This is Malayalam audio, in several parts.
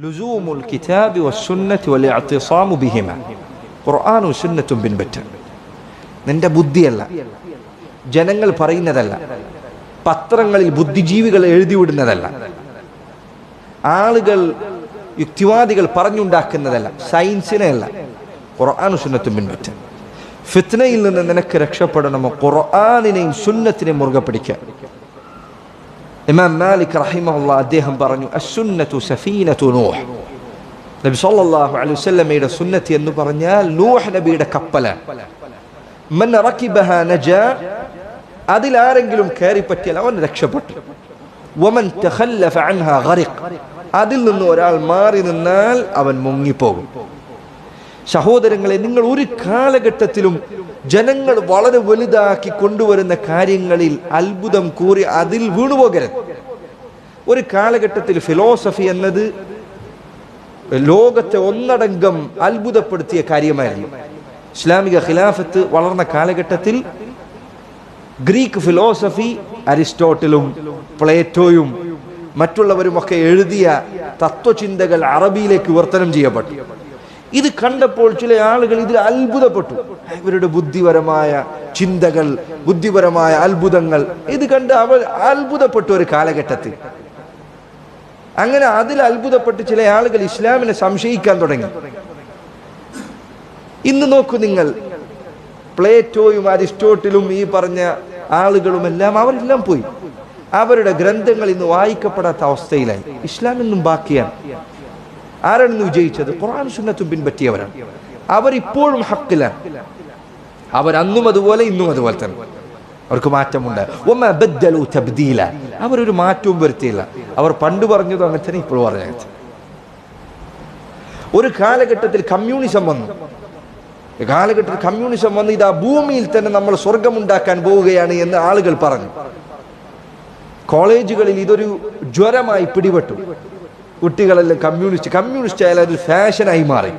ലുസൂമുൽ കിതാബി വസുന്നത്തി വലിയ അതിസാമു ബിഹിമ. ഖുർആാനു സുന്നത്തും പിൻപറ്റ. നിന്റെ ബുദ്ധിയല്ല. ജനങ്ങൾ പറയുന്നതല്ല. പത്രങ്ങളിൽ ബുദ്ധിജീവികൾ എഴുതിവിടുന്നതല്ല. ആളുകൾ യുക്തിവാദികൾ പറഞ്ഞുണ്ടാക്കുന്നതല്ല. സയൻസിനെ അല്ല. ഖുർആാനു സുന്നത്തും പിൻപറ്റ. ഫിത്നയിൽ നിന്ന് നിനക്ക് രക്ഷപ്പെടണമോ? ഖുർആാനിനെയും സുന്നത്തിനെയും മുറുകെ പിടിക്കുക ഇമാം മാലിക് റഹിമഹുള്ള അദ്ദേഹം പറഞ്ഞു അസുന്നത്തു സഫീനത്തു നൂഹ്. നബി സല്ലല്ലാഹു അലൈഹി വസല്ലമയുടെ സുന്നത്ത് എന്ന് പറഞ്ഞാൽ നൂഹ് നബിയുടെ കപ്പലാണ് മൻ റകിബഹ നജാ അതിൽ ആരെങ്കിലും കയറി പറ്റിയാൽ അവൻ രക്ഷപ്പെട്ടു. വമൻ തഖല്ലഫ അൻഹ ഗറിഖ് അതിൽ നിന്ന് ഒരാൾ മാറി നിന്നാൽ അവൻ മുങ്ങിപ്പോകും. സഹോദരങ്ങളെ നിങ്ങൾ ഒരു കാലഘട്ടത്തിലും ജനങ്ങൾ വളരെ വലുതാക്കി കൊണ്ടുവരുന്ന കാര്യങ്ങളിൽ അത്ഭുതം കൂറി അതിൽ വീണുപോകരുത്. ഒരു കാലഘട്ടത്തിൽ ഫിലോസഫി എന്നത് ലോകത്തെ ഒന്നടങ്കം അത്ഭുതപ്പെടുത്തിയ കാര്യമായിരുന്നു. ഇസ്ലാമിക ഖിലാഫത്ത് വളർന്ന കാലഘട്ടത്തിൽ ഗ്രീക്ക് ഫിലോസഫി അരിസ്റ്റോട്ടിലും പ്ലേറ്റോയും മറ്റുള്ളവരുമൊക്കെ എഴുതിയ തത്വചിന്തകൾ അറബിയിലേക്ക് വിവർത്തനം ചെയ്യപ്പെട്ടു. ഇത് കണ്ടപ്പോൾ ചില ആളുകൾ ഇതിൽ അത്ഭുതപ്പെട്ടു. ഇവരുടെ ബുദ്ധിപരമായ ചിന്തകൾ ബുദ്ധിപരമായ അത്ഭുതങ്ങൾ ഇത് കണ്ട് അവർ അത്ഭുതപ്പെട്ടു ഒരു കാലഘട്ടത്തിൽ. അങ്ങനെ അതിൽ അത്ഭുതപ്പെട്ട് ചില ആളുകൾ ഇസ്ലാമിനെ സംശയിക്കാൻ തുടങ്ങി. ഇന്ന് നോക്കൂ നിങ്ങൾ പ്ലേറ്റോയും അരിസ്റ്റോട്ടിലും ഈ പറഞ്ഞ ആളുകളും ആളുകളുമെല്ലാം അവരെല്ലാം പോയി. അവരുടെ ഗ്രന്ഥങ്ങൾ ഇന്ന് വായിക്കപ്പെടാത്ത അവസ്ഥയിലായി. ഇസ്ലാം എന്നും ബാക്കിയാണ്. ആരാണ് വിജയിച്ചത്? ഖുർആൻ സുന്നത്തും പിൻപറ്റിയവരാണ്. അവരിപ്പോഴും ഹക്കിലാണ്. അവരന്നും അതുപോലെ ഇന്നും അതുപോലെ തന്നെ. അവർക്ക് മാറ്റമുണ്ട്. ഒമ്മ ബദ്ദലു തബ്ദീല. അവരൊരു മാറ്റവും വരുത്തിയില്ല. അവർ പണ്ട് പറഞ്ഞതും അങ്ങനെ തന്നെ ഇപ്പോഴും പറഞ്ഞ ഒരു കാലഘട്ടത്തിൽ കമ്മ്യൂണിസം വന്നു. കാലഘട്ടത്തിൽ കമ്മ്യൂണിസം വന്ന് ഇതാ ഭൂമിയിൽ തന്നെ നമ്മൾ സ്വർഗമുണ്ടാക്കാൻ പോവുകയാണ് എന്ന് ആളുകൾ പറഞ്ഞു. കോളേജുകളിൽ ഇതൊരു ജ്വരമായി പിടിപെട്ടു. കുട്ടികളെല്ലാം കമ്മ്യൂണിസ്റ്റ് കമ്മ്യൂണിസ്റ്റ് ആയാലും ഫാഷനായി മാറി.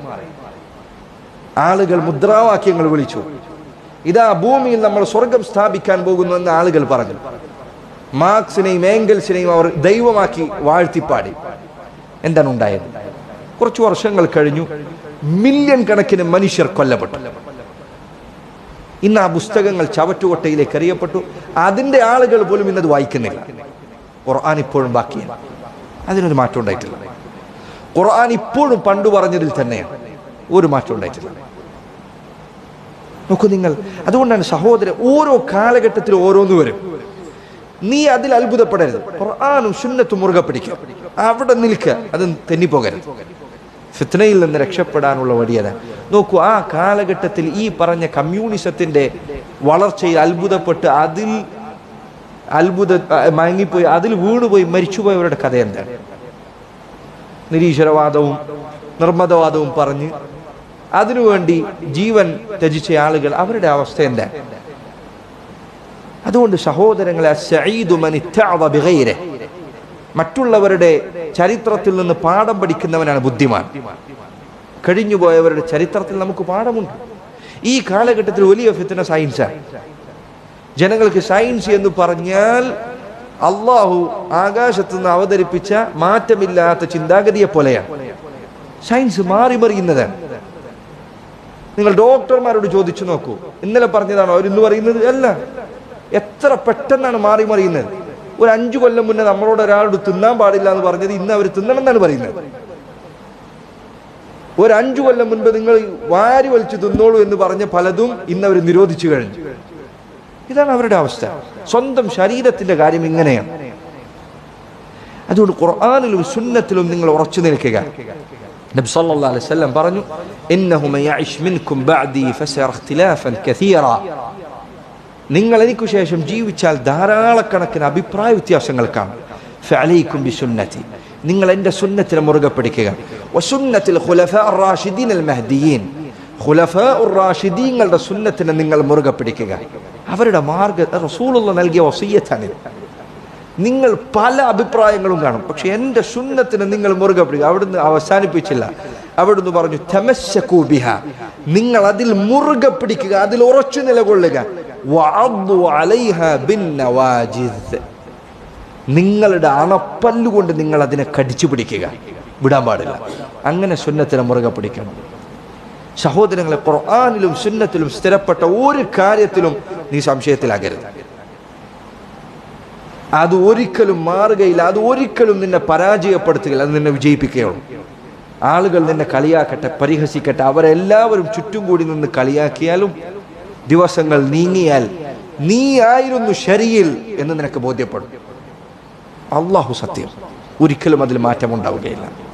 ആളുകൾ മുദ്രാവാക്യങ്ങൾ വിളിച്ചു. ഇതാ ഭൂമിയിൽ നമ്മൾ സ്വർഗം സ്ഥാപിക്കാൻ പോകുന്നു എന്ന് ആളുകൾ പറഞ്ഞു. മാർക്സിനെയും ഏംഗൽസിനെയും അവർ ദൈവമാക്കി വാഴ്ത്തിപ്പാടി. എന്താണ് ഉണ്ടായത്? കുറച്ചു വർഷങ്ങൾ കഴിഞ്ഞു. മില്യൺ കണക്കിന് മനുഷ്യർ കൊല്ലപ്പെട്ടു. ഇന്ന് ആ പുസ്തകങ്ങൾ ചവറ്റുകൊട്ടയിലേക്ക് എറിയപ്പെട്ടു. അതിന്റെ ആളുകൾ പോലും ഇന്നത് വായിക്കുന്നില്ല. ഖുർആൻ ഇപ്പോഴും ബാക്കിയാണ്. അതിനൊരു മാറ്റം ഉണ്ടായിട്ടില്ല. ഖുർആൻ ഇപ്പോഴും പണ്ടു പറഞ്ഞതിൽ തന്നെയാണ്. ഒരു മാറ്റം ഉണ്ടായിട്ടില്ല. നോക്കൂ നിങ്ങൾ. അതുകൊണ്ടാണ് സഹോദരൻ ഓരോ കാലഘട്ടത്തിൽ ഓരോന്ന് വരും. നീ അതിൽ അത്ഭുതപ്പെടരുത്. ഖുർആാനും സുന്നത്തും മുറുകെ പിടിക്കുക അവിടെ നിൽക്കുക അത് തെന്നിപ്പോകരുത്. ഫിത്നയിൽ നിന്ന് രക്ഷപ്പെടാനുള്ള വഴിയത് നോക്കൂ ആ കാലഘട്ടത്തിൽ ഈ പറഞ്ഞ കമ്മ്യൂണിസത്തിന്റെ വളർച്ചയിൽ അത്ഭുതപ്പെട്ട് അതിൽ അത്ഭുത മയങ്ങിപ്പോയി അതിൽ വീണുപോയി മരിച്ചുപോയവരുടെ കഥ എന്താണ്? നിരീശ്വരവാദവും നിർമ്മതവാദവും പറഞ്ഞ് അതിനുവേണ്ടി ജീവൻ ത്യജിച്ച ആളുകൾ അവരുടെ അവസ്ഥ എന്താ? അതുകൊണ്ട് സഹോദരങ്ങളെ. മറ്റുള്ളവരുടെ ചരിത്രത്തിൽ നിന്ന് പാഠം പഠിക്കുന്നവനാണ് ബുദ്ധിമാൻ. കഴിഞ്ഞുപോയവരുടെ ചരിത്രത്തിൽ നമുക്ക് പാഠമുണ്ട്. ഈ കാലഘട്ടത്തിൽ വലിയ ഫിത്തന സയൻസാണ് ജനങ്ങൾക്ക് സയൻസ് എന്ന് പറഞ്ഞാൽ അള്ളാഹു ആകാശത്ത് നിന്ന് അവതരിപ്പിച്ച മാറ്റമില്ലാത്ത ചിന്താഗതിയെ പോലെയാണ് സയൻസ് മാറി മറിയുന്നതാണ് നിങ്ങൾ ഡോക്ടർമാരോട് ചോദിച്ചു നോക്കൂ. ഇന്നലെ പറഞ്ഞതാണോ അവരിന്ന് പറയുന്നത് അല്ല. എത്ര പെട്ടെന്നാണ് മാറി മറിയുന്നത്. ഒരു അഞ്ചു കൊല്ലം മുന്നേ നമ്മളോട് ഒരാളോട് തിന്നാൻ പാടില്ല എന്ന് പറഞ്ഞത് ഇന്ന് അവർ തിന്നണം എന്നാണ് പറയുന്നത്. ഒരു അഞ്ചു കൊല്ലം മുൻപ് നിങ്ങൾ വാരി വലിച്ചു തിന്നോളൂ എന്ന് പറഞ്ഞ പലതും ഇന്ന് അവർ നിരോധിച്ചു കഴിഞ്ഞു. ഇതാണ് അവരുടെ അവസ്ഥ. സ്വന്തം ശരീരത്തിന്റെ കാര്യം ഇങ്ങനെയാണ്. അതുകൊണ്ട് ഖുർആാനിലും സുന്നത്തിലും നിങ്ങൾ ഉറച്ചു നിൽക്കുക. നബി സല്ലല്ലാഹു അലൈഹി വസല്ലം പറഞ്ഞു ഇന്നഹു മയഇശ് മിൻകും ബഅദി ഫസയറ ഇഖ്തിലാഫൻ കസീറ. നിങ്ങൾ എനിക്ക് ശേഷം ജീവിച്ചാൽ ധാരാളക്കണക്കിന് അഭിപ്രായ വ്യത്യാസങ്ങൾ കാണും. ഫഅലൈക്കും ബിസുന്നതി നിങ്ങൾ എന്റെ സുന്നത്തിനെ മുറുകെ പിടിക്കുക. വസുന്നത്തിൽ ഖുലഫാ റാഷിദീൻ അൽ ഖുലഫാ റാഷിദീങ്ങളുടെ സുന്നത്തിനെ നിങ്ങൾ മുറുകെ പിടിക്കുക. അവരുടെ മാർഗ റസൂലുള്ള നൽകിയ വസീയത്താണ് നിങ്ങൾ പല അഭിപ്രായങ്ങളും കാണും. പക്ഷെ എന്റെ സുന്നത്തിന് നിങ്ങൾ മുറുകെ പിടിക്കുക. അവിടുന്ന് അവസാനിപ്പിച്ചില്ല. അവിടുന്ന് പറഞ്ഞു തമസ്സകൂ ബിഹ. നിങ്ങൾ അതിൽ മുറുകെ പിടിക്കുക അതിൽ ഉറച്ചു നിലകൊള്ളുക. നിങ്ങളുടെ അണപ്പല്ലുകൊണ്ട് നിങ്ങൾ അതിനെ കടിച്ചു പിടിക്കുക. വിടാൻ പാടില്ല. അങ്ങനെ സുന്നത്തിനെ മുറുകെ പിടിക്കണം സഹോദരങ്ങളെ ഖുർആാനിലും സുന്നത്തിലും സ്ഥിരപ്പെട്ട ഒരു കാര്യത്തിലും നീ സംശയത്തിലാകരുത്. അത് ഒരിക്കലും മാറുകയില്ല. അത് ഒരിക്കലും നിന്നെ പരാജയപ്പെടുത്തുകയില്ല. അത് നിന്നെ വിജയിപ്പിക്കുകയുള്ളൂ. ആളുകൾ നിന്നെ കളിയാക്കട്ടെ പരിഹസിക്കട്ടെ. അവരെല്ലാവരും ചുറ്റും കൂടി നിന്ന് കളിയാക്കിയാലും ദിവസങ്ങൾ നീങ്ങിയാൽ നീ ആയിരുന്നു ശരിയിൽ എന്ന് നിനക്ക് ബോധ്യപ്പെടും. അള്ളാഹു സത്യം. ഒരിക്കലും അതിൽ മാറ്റമുണ്ടാവുകയില്ല.